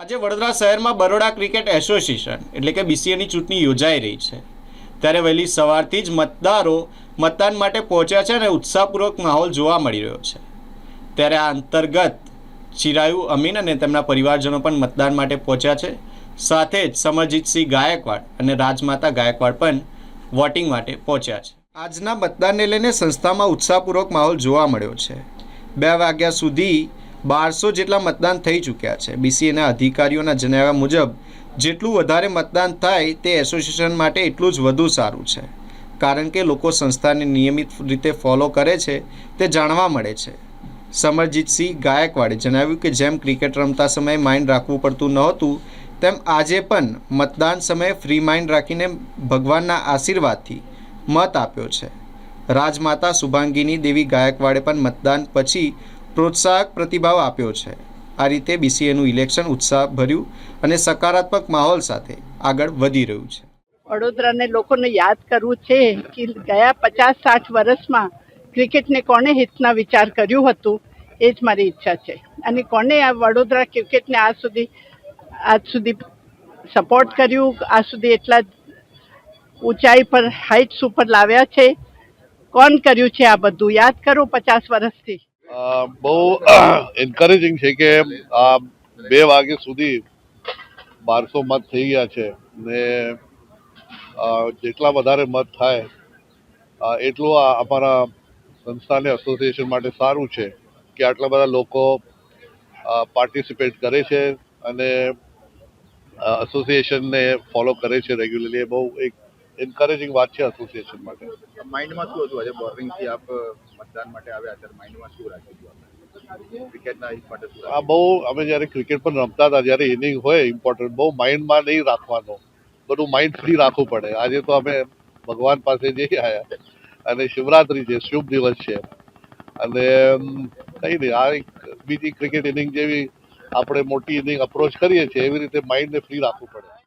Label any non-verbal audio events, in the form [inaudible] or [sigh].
આજે વડોદરા શહેરમાં Baroda cricket association એટલે કે બીસીએની ચૂંટણી યોજાઈ રહી છે. ત્યારે વહેલી સવારથી જ મતદારો મતદાન માટે પહોંચ્યા છે અને ઉત્સાહપૂર્વક માહોલ જોવા મળી રહ્યો છે. ત્યારે આ અંતર્ગત ચિરાયુ અમીન અને તેમના પરિવારજનો પણ મતદાન માટે પહોંચ્યા છે. સાથે જ સમરજીતસિંહ ગાયકવાડ અને રાજમાતા ગાયકવાડ પણ વોટિંગ માટે પહોંચ્યા છે. આજના મતદાનને લઈને સંસ્થામાં ઉત્સાહપૂર્વક માહોલ જોવા મળ્યો છે. બે વાગ્યા સુધી બારસો જેટલા મતદાન થઈ ચૂક્યા છે. બીસીએના અધિકારીઓના જણાવ્યા મુજબ, જેટલું વધારે મતદાન થાય તે એસોસિએશન માટે એટલું જ વધુ સારું છે. કારણ કે લોકો સંસ્થાને નિયમિત રીતે ફોલો કરે છે, તે જાણવા મળે છે. સમરજીતસિંહ ગાયકવાડે જણાવ્યું કે, જેમ ક્રિકેટ રમતા સમયે માઇન્ડ રાખવું પડતું નહોતું, તેમ આજે પણ મતદાન સમયે ફ્રી માઇન્ડ રાખીને ભગવાનના આશીર્વાદથી મત આપ્યો છે. રાજમાતા શુભાંગીની દેવી ગાયકવાડે પણ મતદાન પછી પ્રોત્સાહક પ્રતિભાવ આપ્યો છે. આ રીતે બીસીએનું ઇલેક્શન ઉત્સાહભર્યું અને સકારાત્મક માહોલ સાથે આગળ વધી રહ્યું છે. વડોદરાને લોકોને યાદ કરવું છે કે ગયા પચાસ સાઠ વર્ષમાં ક્રિકેટને કોણે હિતના વિચાર કર્યું હતું? એ જ મારી ઈચ્છા છે. અને કોણે આ વડોદરા ક્રિકેટને આજ સુધી આજ સુધી સપોર્ટ કર્યું? આજ સુધી એટલા ઊંચાઈ પર હાઇટ્સ ઉપર લાવ્યા છે? કોણ કર્યું છે આ બધું? યાદ કરો પચાસ વર્ષથી. બહુ [clears throat] એન્કરેજિંગ છે કે આ બે વાગ્યા સુધી બારસો મત થઈ ગયા છે ને જેટલા વધારે મત થાય એટલું અમારા સંસ્થાને એસોસિએશન માટે સારું છે કે આટલા બધા લોકો પાર્ટિસિપેટ કરે છે અને એસોસિએશનને ફોલો કરે છે રેગ્યુલરલી એ બહુ એક એન્કરેજિંગ વાત છે એસોસિએશન માટે. માઇન્ડમાં શું હતું આજે બોર્ડિંગથી આપ મતદાન માટે આવ્યા ત્યારે માઇન્ડમાં શું રાખ્યું ક્રિકેટના આ બહુ, અમે જ્યારે ક્રિકેટ પણ રમતા હતા, જ્યારે ઇનિંગ હોય ઇમ્પોર્ટન્ટ બહુ માઇન્ડમાં નહીં રાખવાનો. બધું માઇન્ડ ફ્રી રાખવું પડે. આજે તો અમે ભગવાન પાસે જઈ આવ્યા અને શિવરાત્રી છે, શુભ દિવસ છે. અને કઈ નહીં, આ એક બીજી ક્રિકેટ ઇનિંગ જેવી આપણે મોટી ઇનિંગ અપ્રોચ કરીએ છીએ, એવી રીતે માઇન્ડને ફ્રી રાખવું પડે.